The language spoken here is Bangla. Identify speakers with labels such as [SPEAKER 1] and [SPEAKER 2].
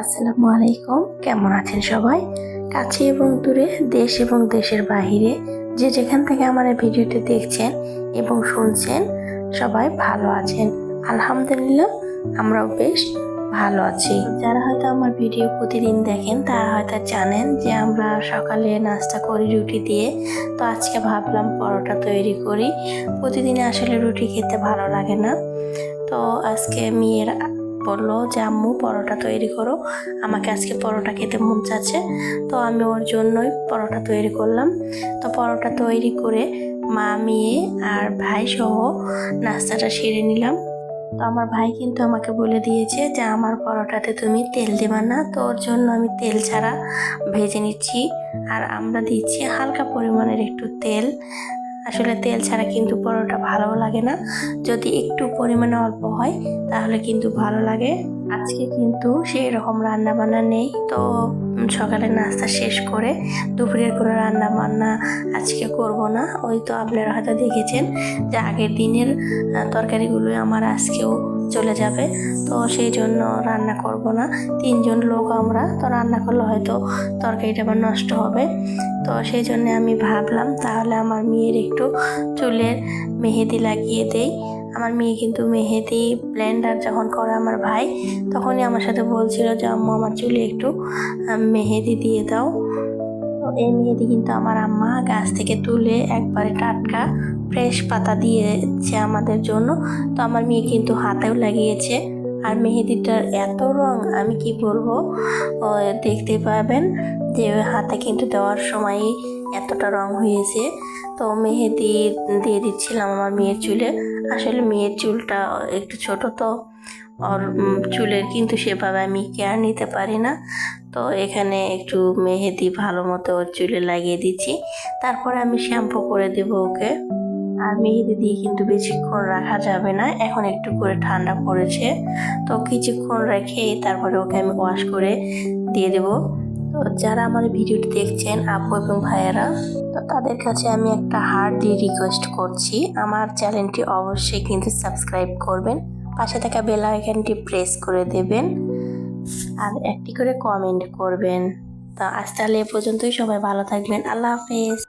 [SPEAKER 1] আসসালামু আলাইকুম। কেমন আছেন সবাই? কাছে এবং দূরে, দেশ এবং দেশের বাহিরে যে যেখান থেকে আমার ভিডিওটি দেখছেন এবং শুনছেন, সবাই ভালো আছেন। আলহামদুলিল্লাহ, আমরাও বেশ ভালো আছি। যারা হয়তো আমার ভিডিও প্রতিদিন দেখেন, তারা হয়তো জানেন যে আমরা সকালে নাস্তা করি রুটি দিয়ে। তো আজকে ভাবলাম পরোটা তৈরি করি। প্রতিদিন আসলে রুটি খেতে ভালো লাগে না। তো আজকে মেয়ের বলল যে, আম্মু, পরোটা তৈরি করো। আমাকে আজকে পরোটা খেতে মন চাচ্ছে। তো আমি ওর জন্যই পরোটা তৈরি করলাম। তো পরোটা তৈরি করে মা, মেয়ে আর ভাই সহ নাস্তাটা সেরে নিলাম। তো আমার ভাই কিন্তু আমাকে বলে দিয়েছে যে, আমার পরোটাতে তুমি তেল দেবা না। তো ওর জন্য আমি তেল ছাড়া ভেজে নিচ্ছি। আর আমরা দিচ্ছি হালকা পরিমাণের একটু তেল। আসলে তেল ছাড়া কিন্তু পরোটা ভালো লাগে না। যদি একটু পরিমাণে অল্প হয়, তাহলে কিন্তু ভালো লাগে। আজকে কিন্তু সেই রকম রান্না বান্না নেই। তো সকালে নাস্তা শেষ করে দুপুরের কোনো রান্না বান্না আজকে করব না। ওই তো আপনারা হয়তো দেখেছেন যে আগের দিনের তরকারিগুলোই আমার আজকেও চলে যাবে। তো সেই জন্য রান্না করব না। তিনজন লোক আমরা। তো রান্না করলে হয়তো তরকারিটা আবার নষ্ট হবে। তো সেই জন্য আমি ভাবলাম তাহলে আমার মেয়ের একটু চুলের মেহেদি লাগিয়ে দেই। আমার মেয়ে কিন্তু মেহেদি ব্লেন্ডার যখন করে আমার ভাই, তখনই আমার সাথে বলছিল যে, আম্মু, আমার চুলে একটু মেহেদি দিয়ে দাও। এই মেহেদি কিন্তু আমার আম্মা গাছ থেকে তুলে একবারে টাটকা ফ্রেশ পাতা দিয়েছে আমাদের জন্য। তো আমার মেয়ে কিন্তু হাতেও লাগিয়েছে। আর মেহেদিটার এত রং, আমি কি বলব? দেখতে পাবেন যে হাতে কিন্তু দেওয়ার সময়ই এতটা রং হয়েছে। তো মেহেদি দিয়ে দিচ্ছিলাম আমার মেয়ের চুলে। আসলে মেয়ের চুলটা একটু ছোট তো। ওর চুলের কিন্তু সেভাবে আমি কেয়ার নিতে পারি না। তো এখানে একটু মেহেদি ভালো মতো ওর চুলে লাগিয়ে দিচ্ছি। তারপরে আমি শ্যাম্পু করে দেবো ওকে। আর মেহেদি দিয়ে কিন্তু বেশিক্ষণ রাখা যাবে না, এখন একটু করে ঠান্ডা পড়েছে। তো কিছুক্ষণ রেখে তারপরে ওকে আমি ওয়াশ করে দিয়ে দেবো। তো যারা আমার ভিডিওটি দেখছেন, আপু এবং ভাইয়েরা, তো তাদের কাছে আমি একটা হার্ডলি রিকোয়েস্ট করছি। আমার চ্যানেলটি অবশ্যই কিন্তু সাবস্ক্রাইব করবেন। পাশে থাকা বেল আইকনটি প্রেস করে দেবেন আর একটি করে কমেন্ট করবেন। তো আজ তাহলে এ পর্যন্তই। সবাই ভালো থাকবেন। আল্লাহ হাফেজ।